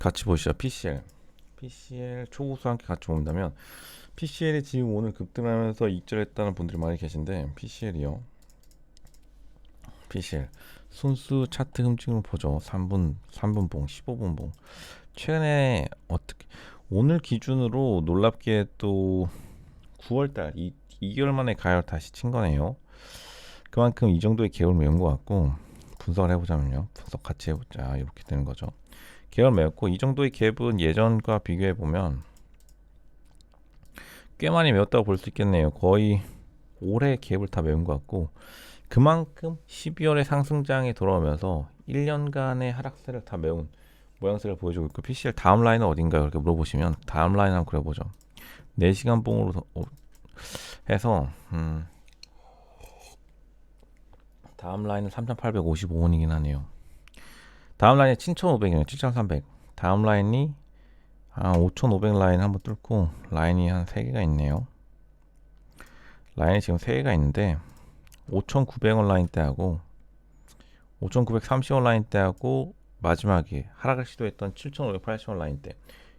같이 보시죠. PCL. PCL 초고수와 함께 같이 본다면 PCL이 지금 오늘 급등하면서 익절했다는 분들이 많이 계신데 PCL이요. PCL 순수 차트 흠집으로 보죠. 3분 3분 봉, 15분 봉. 최근에 어떻게 오늘 기준으로 놀랍게 또 9월달 이 2개월 만에 가열 다시 친 거네요. 그만큼 이 정도의 개월 매운 것 같고 분석을 해보자면요. 분석 같이 해보자 이렇게 되는 거죠. 개월 매웠고 이 정도의 갭은 예전과 비교해 보면 꽤 많이 매웠다고 볼 수 있겠네요. 거의 올해 갭을 다 매운 것 같고 그만큼 12월에 상승장에 돌아오면서 1년간의 하락세를 다 메운 모양새를 보여주고 있고 PCL 다음 라인은 어딘가요? 이렇게 물어보시면 다음 라인 한번 그려보죠. 4시간 봉으로 해서 음, 다음 라인은 3,855원이긴 하네요. 다음 라인이 7,500이네요. 7,300. 다음 라인이 한5,500 라인 한번 뚫고 라인이 한 3개가 있네요. 라인이 지금 3개가 있는데 5,900원 라인 때하고 5,930원 라인 때하고 마지막에 하락을 시도했던 7,580원 라인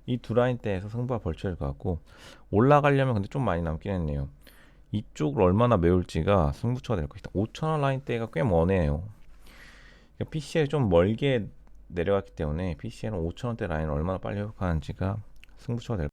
때이두 라인 때에서 승부가 벌쳐질 것 같고 올라가려면 근데 좀 많이 남긴 했네요. 이쪽을 얼마나 메울지가 승부처가 될 것이다. 5,000원 라인 때가 꽤 머네요. 그러니까 PCL 좀 멀게 내려갔기 때문에 PCL은 5,000원대 라인을 얼마나 빨리 회복하는지가 승부처가 될